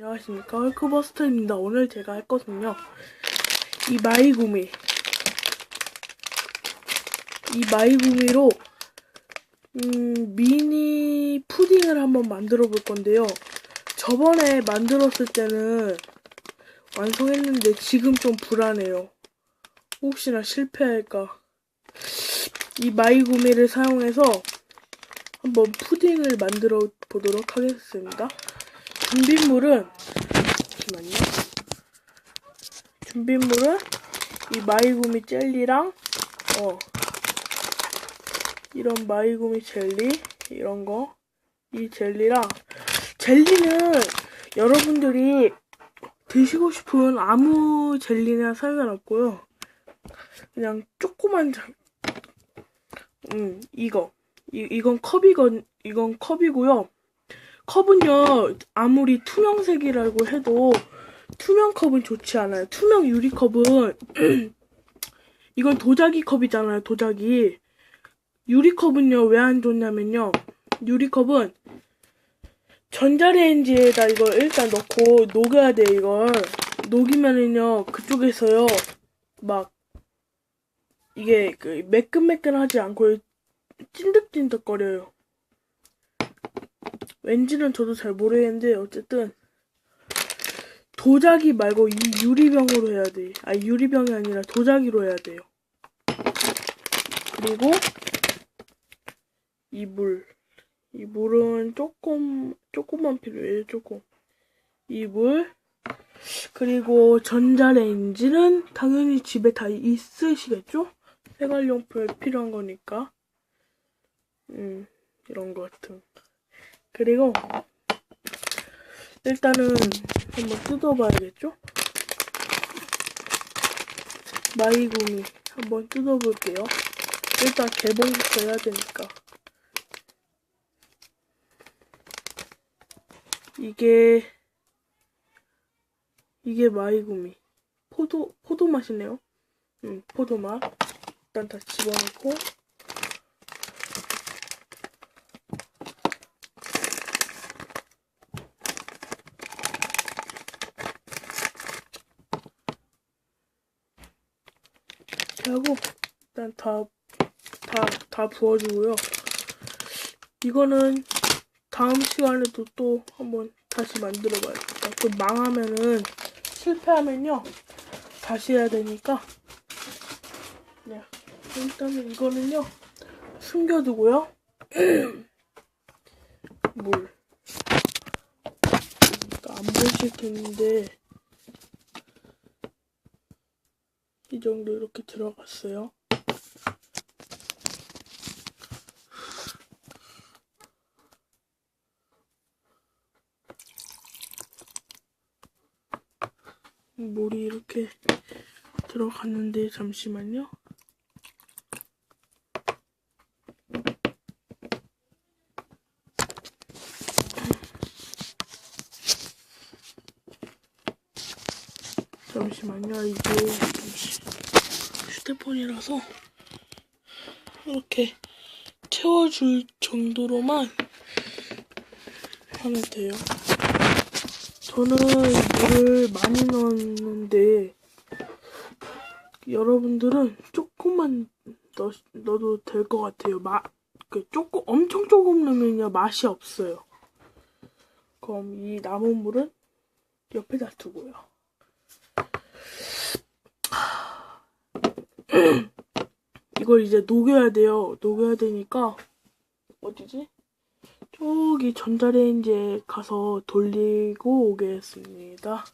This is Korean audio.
안녕하십니까 헐크버스터입니다. 오늘 제가 할 것은요 이 마이구미 이 마이구미로 음, 미니 푸딩을 한번 만들어 볼 건데요. 저번에 만들었을 때는 완성했는데 지금 좀 불안해요. 혹시나 실패할까. 이 마이구미를 사용해서 한번 푸딩을 만들어 보도록 하겠습니다. 준비물은 잠시만요. 준비물은 이 마이구미 젤리랑 어 이런 마이구미 젤리 이런 거 이 젤리랑 젤리는 여러분들이 드시고 싶은 아무 젤리나 상관없고요. 그냥 조그만 자- 음 이거 이, 이건 컵이건 이건 컵이고요. 컵은요 아무리 투명색이라고 해도 투명 컵은 좋지 않아요. 투명 유리 컵은 이건 도자기 컵이잖아요. 도자기 유리 컵은요 왜 안 좋냐면요 유리 컵은 전자레인지에다 이걸 일단 넣고 녹여야 돼 이걸 녹이면은요 그쪽에서요 막 이게 그 매끈매끈하지 않고 찐득찐득거려요. 왠지는 저도 잘 모르겠는데 어쨌든 도자기 말고 이 유리병으로 해야 돼. 아 유리병이 아니라 도자기로 해야 돼요. 그리고 이 물. 이 물은 조금 조금만 필요해요. 조금. 이 물. 그리고 전자레인지는 당연히 집에 다 있으시겠죠? 생활용품에 필요한 거니까. 음, 이런 것 같은. 그리고 일단은 한번 뜯어봐야겠죠? 마이구미 한번 뜯어볼게요. 일단 개봉부터 해야 되니까. 이게 이게 마이구미 포도 포도 맛이네요. 음 포도 맛. 일단 다 집어넣고 이렇게 하고 일단 다 다, 다 부어주고요. 이거는 다음 시간에도 또 한번 다시 만들어 봐야겠다. 또 망하면은 실패하면요 다시 해야 되니까 네. 일단은 이거는요 숨겨두고요 물 그러니까 안 보실 텐데 이 정도 이렇게 들어갔어요. 물이 이렇게 들어갔는데 잠시만요. 잠시만요. 이게 휴대폰이라서 이렇게 채워줄 정도로만 하면 돼요. 저는 물을 많이 넣었는데 여러분들은 조금만 넣, 넣어도 될 것 같아요. 마, 그 조금 엄청 조금 넣으면요 맛이 없어요. 그럼 이 남은 물은 옆에다 두고요. 이걸 이제 녹여야 돼요. 녹여야 되니까 어디지? 저기 전자레인지에 가서 돌리고 오겠습니다.